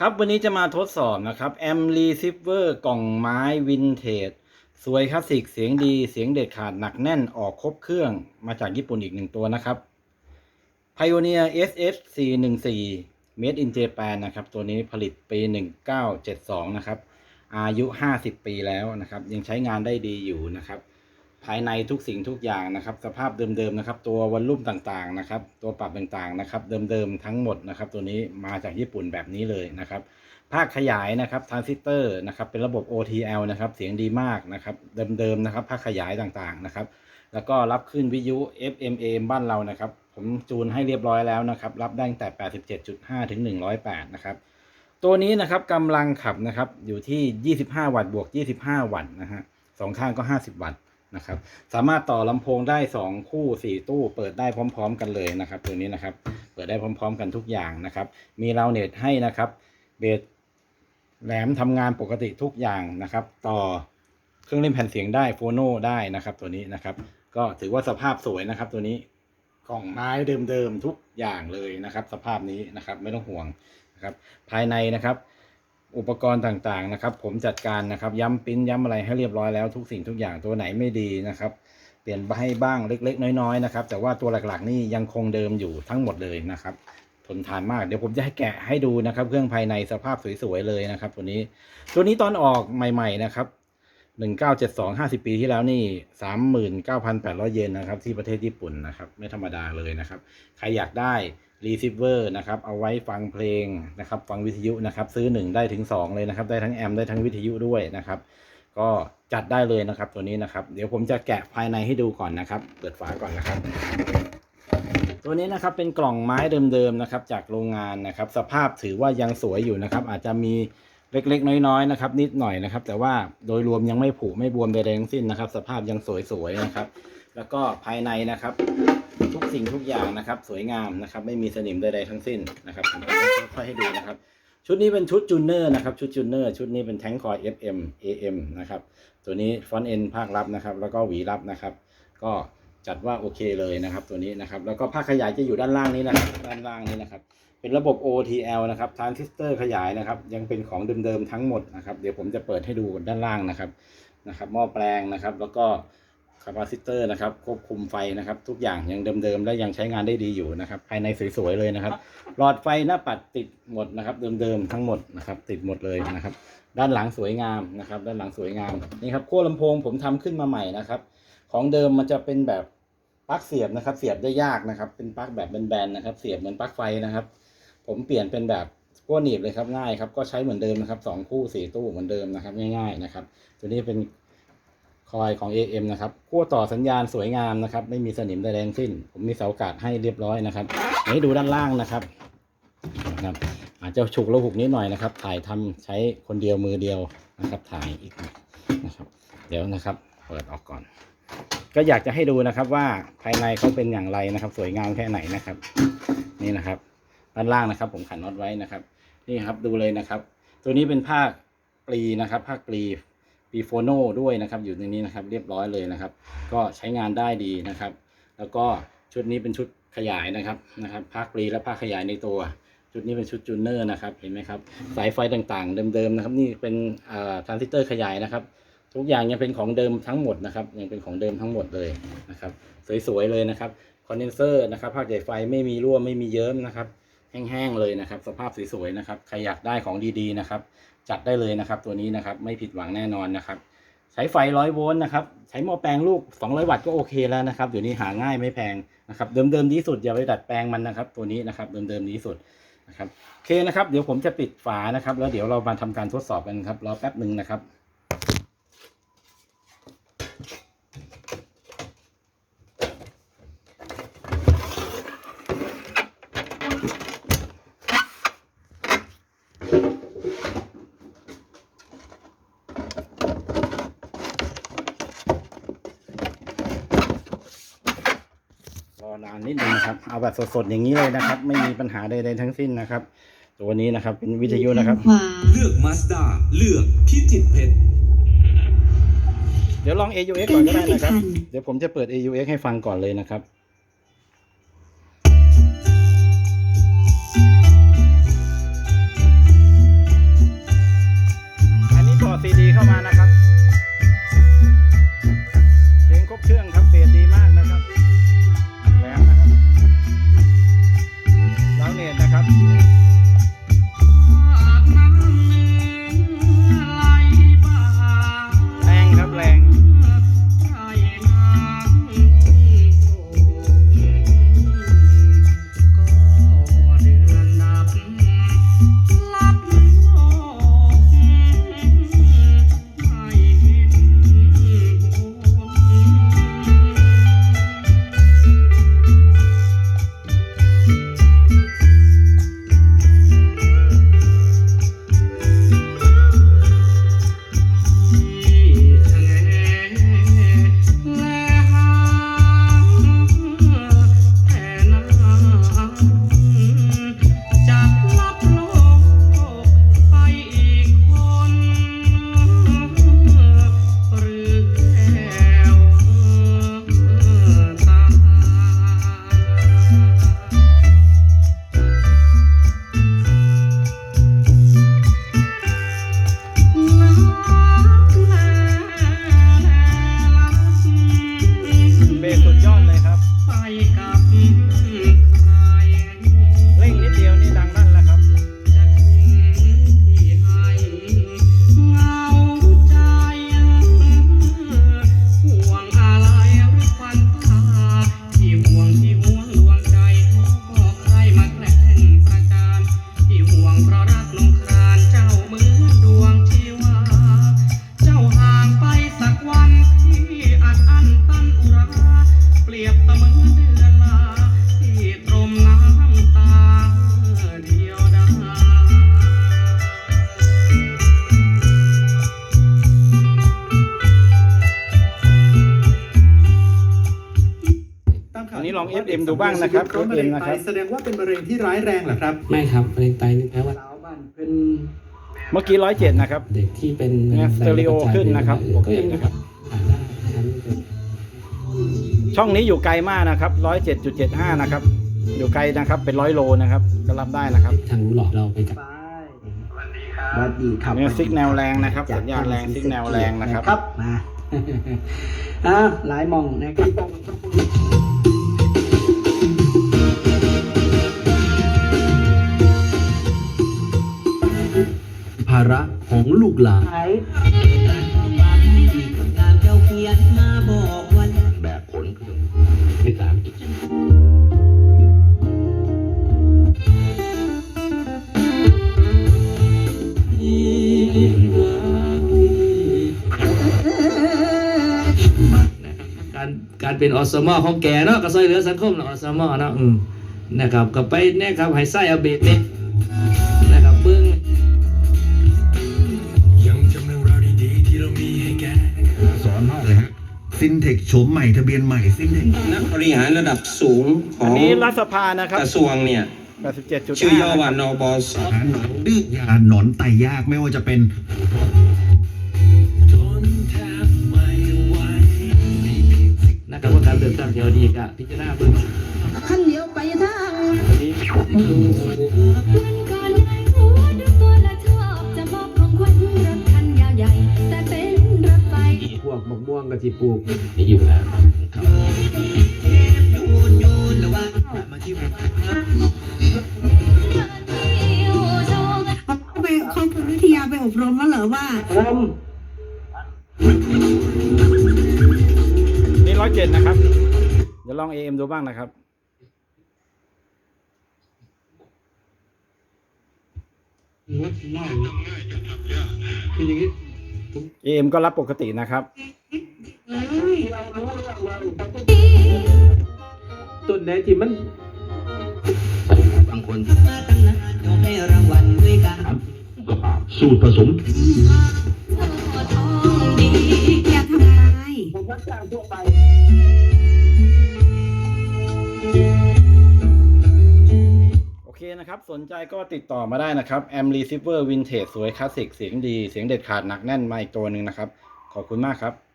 ครับวันนี้จะมาทดสอบนะครับแอมรีซิฟเวอร์กล่องไม้วินเทจสวยคลาสสิกเสียงดีเสียงเด็ดขาดหนักแน่นออกครบเครื่องมาจากญี่ปุ่นอีกหนึ่งตัวนะครับ Pioneer SS 414 Made in Japan นะครับ ตัวนี้ผลิตปี 1972 นะครับ อายุ 50 ปีแล้วนะครับ ยังใช้งานได้ดีอยู่นะครับ ภายในทุกสิ่งทุกอย่างนะครับ สภาพเดิมๆนะครับ ตัววอลลุ่มต่างๆนะครับ ตัวปรับต่างๆนะครับ เดิมๆทั้งหมดนะครับ ตัวนี้มาจากญี่ปุ่นแบบนี้เลยนะครับ ภาคขยายนะครับทรานซิสเตอร์นะครับเป็นระบบ OTL นะครับ เสียงดีมากนะครับ เดิมๆนะครับ ภาคขยายต่างๆนะครับ แล้วก็รับขึ้นวิทยุ FM AM บ้านเรานะครับ ผมจูนให้เรียบร้อยแล้วนะครับ รับได้ตั้งแต่ 87.5 ถึง 108 นะครับตัวนี้นะครับกำลังขับนะครับอยู่ที่ 25 วัตต์บวก 25 วัตต์นะฮะสองข้างก็ 50 วัตต์ นะครับ สามารถต่อลำโพงได้ 2 คู่ 4 ตู้ เปิดได้พร้อม ๆ กันเลยนะครับ ตัวนี้นะครับ เปิดได้พร้อม ๆ กันทุกอย่างนะครับ มีราวเน็ตให้นะครับ เบสแหลมทำงานปกติทุกอย่างนะครับ ต่อเครื่องเล่นแผ่นเสียงได้โฟโนได้นะครับ ตัวนี้นะครับ ก็ถือว่าสภาพสวยนะครับ ตัวนี้กล่องไม้เดิมๆทุกอย่างเลยนะครับ สภาพนี้นะครับ ไม่ต้องห่วงนะครับ ภายในนะครับ อุปกรณ์ต่างๆนะครับ ผมจัดการนะครับ ย้ำปิ้นย้ำอะไรให้เรียบร้อยแล้วทุกสิ่งทุกอย่างตัวไหนไม่ดีนะครับ เปลี่ยนไปให้บ้างเล็ก ๆ น้อยๆนะครับ แต่ว่าตัวหลักๆนี่ยังคงเดิมอยู่ทั้งหมดเลยนะครับทนทานมากเดี๋ยวผมจะให้แกะให้ดูนะครับ เครื่องภายในสภาพสวยๆเลยนะครับ ตัวนี้ตัวนี้ตอนออกใหม่ๆนะครับ1972 50ปีที่แล้วนี่39,800เยนนะครับ ที่ประเทศญี่ปุ่นนะครับ ไม่ธรรมดาเลยนะครับ ใครอยากได้ รีเซิเวอร์นะครับเอาไว้ฟังเพลงนะครับ ฟังวิทยุนะครับ ซื้อ 1 ได้ถึง 2 เลยนะครับ ได้ทั้งแอมได้ทั้งวิทยุด้วยนะครับ ก็จัดได้เลยนะครับตัวนี้นะครับ เดี๋ยวผมจะแกะภายในให้ดูก่อนนะครับ เปิดฝาก่อนนะครับ ตัวนี้นะครับเป็นกล่องไม้เดิมๆนะครับ จากโรงงานนะครับ สภาพถือว่ายังสวยอยู่นะครับ อาจจะมีเล็กๆ น้อยๆนะครับ นิดหน่อยนะครับ แต่ว่าโดยรวมยังไม่ผุไม่บวมใดๆทั้งสิ้นนะครับ สภาพยังสวยๆนะครับ แล้วก็ภายในนะครับ ทุกสิ่งทุกอย่างนะครับ สวยงามนะครับ ไม่มีสนิมใดๆทั้งสิ้นนะครับผมจะค่อยๆให้ดูนะครับ ชุดนี้เป็นชุดจูเนอร์นะครับ ชุดจูเนอร์ชุดนี้เป็นแท้งคอย FM AM นะครับ ตัวนี้ฟอนต์เอ็นภาครับนะครับ แล้วก็หวีรับนะครับ ก็จัดว่าโอเคเลยนะครับ ตัวนี้นะครับ แล้วก็ภาคขยายจะอยู่ด้านล่างนี้นะครับ ด้านล่างนี้นะครับ เป็นระบบ OTL นะครับทรานซิสเตอร์ขยายนะครับ ยังเป็นของเดิมๆทั้งหมดนะครับ เดี๋ยวผมจะเปิดให้ดูด้านล่างนะครับ นะครับ หม้อแปลงนะครับ แล้วก็ คาปาซิเตอร์นะครับ ควบคุมไฟนะครับ ทุกอย่างยังเดิมๆและยังใช้งานได้ดีอยู่นะครับ ภายในสวยๆเลยนะครับ หลอดไฟหน้าปัดติดหมดนะครับ เดิมๆทั้งหมดนะครับ ติดหมดเลยนะครับ ด้านหลังสวยงามนะครับ ด้านหลังสวยงามนี่ครับขั้วลำโพงผมทำขึ้นมาใหม่นะครับ ของเดิมมันจะเป็นแบบปลั๊กเสียบนะครับ เสียบได้ยากนะครับ เป็นปลั๊กแบบแบนๆนะครับ เสียบเหมือนปลั๊กไฟนะครับ ผมเปลี่ยนเป็นแบบกั้วหนีบเลยครับง่ายครับก็ใช้เหมือนเดิมนะครับสองคู่สี่ตู้เหมือนเดิมนะครับ ง่ายๆนะครับ ตัวนี้เป็น คอยของ AM นะครับขั้วต่อสัญญาณสวยงามนะครับ ไม่มีสนิมใดๆทั้งสิ้น ผมมีเสาอากาดให้เรียบร้อยนะครับให้ดูด้านล่างนะครับนะครับ อาจจะฉุกระหุกนิดหน่อยนะครับ ถ่ายทำใช้คนเดียวมือเดียวนะครับ ถ่ายอีกนะครับ เดี๋ยวนะครับ เปิดออกก่อน ก็อยากจะให้ดูนะครับว่าภายในเขาเป็นอย่างไรนะครับ สวยงามแค่ไหนนะครับ นี่นะครับด้านล่างนะครับ ผมขันน็อตไว้นะครับ นี่ครับดูเลยนะครับ ตัวนี้เป็นผ้าปลีนะครับผ้าปลี ปีโฟโนด้วยนะครับ อยู่ในนี้นะครับเรียบร้อยเลยนะครับ ก็ใช้งานได้ดีนะครับ แล้วก็ชุดนี้เป็นชุดขยายนะครับนะครับผ้าปลีและผ้าขยายในตัว ชุดนี้เป็นชุดจูเนอร์นะครับเห็นไหมครับสายไฟต่างๆ เดิมๆนะครับ นี่เป็นทรานซิสเตอร์ขยายนะครับ ทุกอย่างยังเป็นของเดิมทั้งหมดนะครับยังเป็นของเดิมทั้งหมดเลยนะครับ สวยๆเลยนะครับคอนเดนเซอร์นะครับภาคใหญ่ไฟไม่มีรั่วไม่มีเยิ้มนะครับ แห้งๆเลยนะครับ สภาพสวยๆนะครับใครอยากได้ของดีๆนะครับ จัดได้เลยนะครับ ตัวนี้นะครับไม่ผิดหวังแน่นอนนะครับ ใช้ไฟร้อยโวลต์นะครับ ใช้หม้อแปลงลูก 200 วัตต์ก็โอเคแล้วนะครับเดี๋ยวนี้หาง่ายไม่แพงนะครับเดิมๆดีสุดอย่าไปดัดแปลงมันนะครับ ตัวนี้นะครับเดิมๆดีสุดนะครับโอเคนะครับ เดี๋ยวผมจะปิดฝานะครับ แล้วเดี๋ยวเรามาทำการทดสอบกันครับรอแป๊บหนึ่งนะครับ รอนานนิดนึงนะครับเอาแบบสดๆอย่างนี้เลยนะครับ ไม่มีปัญหาใดๆทั้งสิ้นนะครับ ตัวนี้นะครับเป็นวิทยุนะครับขวาเลือกมาสด้าเลือกพิจิตรเพชรเดี๋ยวลอง AUX ก่อนก็ได้นะครับ เดี๋ยวผมจะเปิด AUX ให้ฟังก่อนเลยนะครับ FM ดูบ้างนะครับเขามะเร็ง FM นะครับไตแสดงว่าเป็นมะเร็งที่ร้ายแรงเหรอครับไม่ครับมะเร็งไตนี่แปลว่าสาวบ้านเป็นเมื่อกี้ร้อยเจ็ดนะครับ เด็กที่เป็นเนี่ยสเตอริโอขึ้นนะครับก็ยังนะครับอ่านได้นะครับนี่เป็นช่องนี้อยู่ไกลมากนะครับร้อยเจ็ดจุดเจ็ดห้านะครับ อยู่ไกลนะครับ เป็นร้อยโลนะครับก็รับได้นะครับ ทางรู้หลอกเราไปกับ สวัสดีครับเนี่ยซิกแนวแรงนะครับสัญญาณแรงซิกแนวแรงนะครับครับมาอ่าหลายหมองนะครับาระของลูกหลานไอ้การเจ้าเขียนมาบอกวันแบบผลที่สามการการเป็นอสมอของแกเนาะก็ช่วยเหลือสังคมเนาะอสมอเนาะนะครับก็ไปเนี่ยครับให้ไส้อาเบเนี่ยนะ ซินเทคโฉมใหม่ทะเบียนใหม่ซินเทคนักบริหารระดับสูงขอัอนงนี้รัฐสภานะครับกระทรวงเนี่ยแปดสิบเจ็ดจุดชื่อย่อว่าห้านบสหาหนอนดื้อยาหนอนไตยากไม่ว่าจะเป็นนะครับว่าการเลือกตั้งเดียวดีกะพิจารณาเบิ้งขั้นเดียวไปทางอันนี้วันก่อน วกมะม่วงกับที่ปลูกนี่อยู่แล้วไปเขาคุณวิทยาไปอบรมมาเหรอว่านี่ร้อยเจ็ดนะครับ เดี๋ยวลอง AM ดูบ้างนะครับ AM ก็รับปกตินะครับ ต้นไหนที่มันบางคนมาตั้งนานยกให้รางวัลด้วยกันสูตรผสมทองดีอย่าทำร้ายโอเคนะครับ สนใจก็ติดต่อมาได้นะครับแอมรีซิเวอร์วินเทจสวยคลาสสิกเสียงดี เสียงเด็ดขาดหนักแน่นมาอีกตัวหนึ่งนะครับ ขอบคุณมากครับ